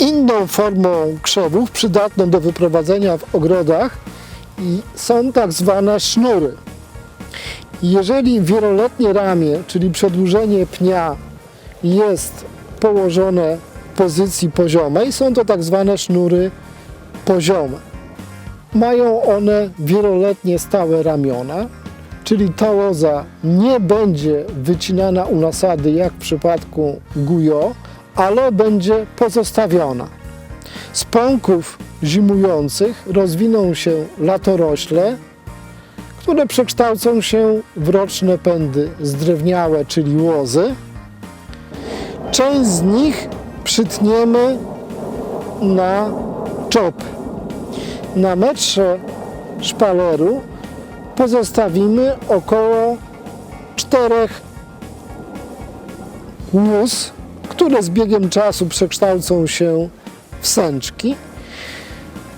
Inną formą krzewów przydatną do wyprowadzenia w ogrodach są tak zwane sznury. Jeżeli wieloletnie ramię, czyli przedłużenie pnia jest położone w pozycji poziomej, są to tak zwane sznury poziome. Mają one wieloletnie stałe ramiona, czyli ta łoza nie będzie wycinana u nasady jak w przypadku gujo, ale będzie pozostawiona. Z pąków zimujących rozwiną się latorośle, które przekształcą się w roczne pędy zdrewniałe, czyli łozy. Część z nich przytniemy na czop. Na metrze szpaleru pozostawimy około czterech łóz, które z biegiem czasu przekształcą się w sęczki,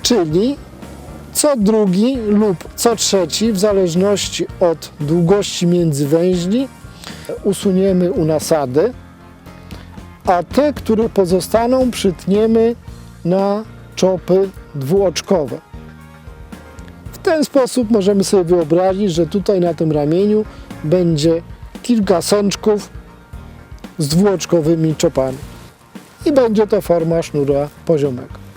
czyli co drugi lub co trzeci, w zależności od długości międzywęźli, usuniemy u nasady, a te, które pozostaną, przytniemy na czopy dwuoczkowe. W ten sposób możemy sobie wyobrazić, że tutaj na tym ramieniu będzie kilka sączków z dwuoczkowymi czopami. I będzie to forma sznura poziomego.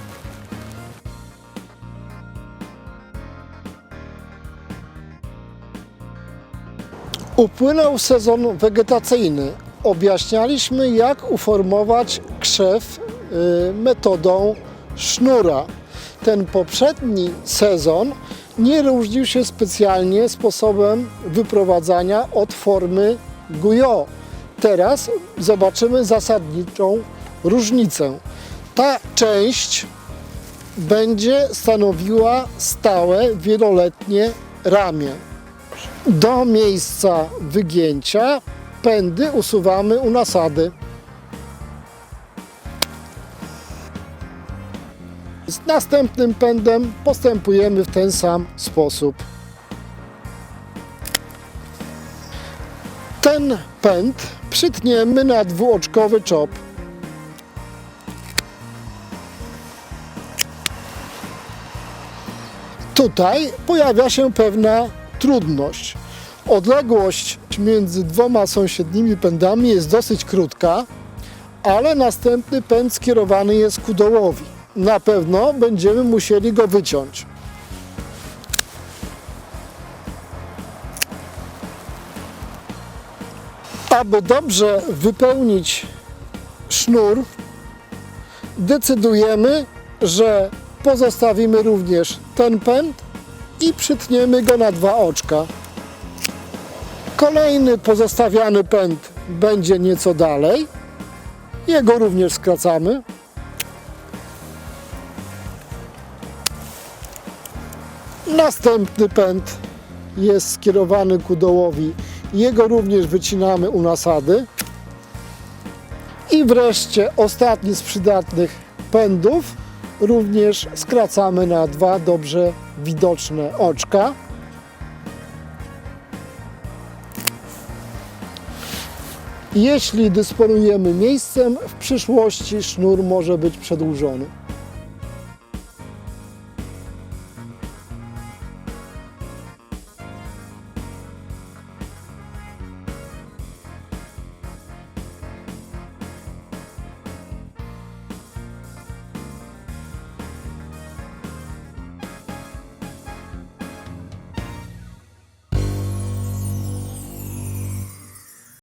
Upłynął sezon wegetacyjny. Objaśnialiśmy, jak uformować krzew y, metodą sznura. Ten poprzedni sezon nie różnił się specjalnie sposobem wyprowadzania od formy Guyot. Teraz zobaczymy zasadniczą różnicę. Ta część będzie stanowiła stałe, wieloletnie ramię. Do miejsca wygięcia pędy usuwamy u nasady. Z następnym pędem postępujemy w ten sam sposób. Ten pęd przytniemy na dwuoczkowy czop. Tutaj pojawia się pewna trudność. Odległość między dwoma sąsiednimi pędami jest dosyć krótka, ale następny pęd skierowany jest ku dołowi. Na pewno będziemy musieli go wyciąć. Aby dobrze wypełnić sznur, decydujemy, że pozostawimy również ten pęd i przytniemy go na dwa oczka. Kolejny pozostawiany pęd będzie nieco dalej. Jego również skracamy. Następny pęd jest skierowany ku dołowi. Jego również wycinamy u nasady. I wreszcie ostatni z przydatnych pędów również skracamy na dwa dobrze widoczne oczka. Jeśli dysponujemy miejscem, w przyszłości sznur może być przedłużony.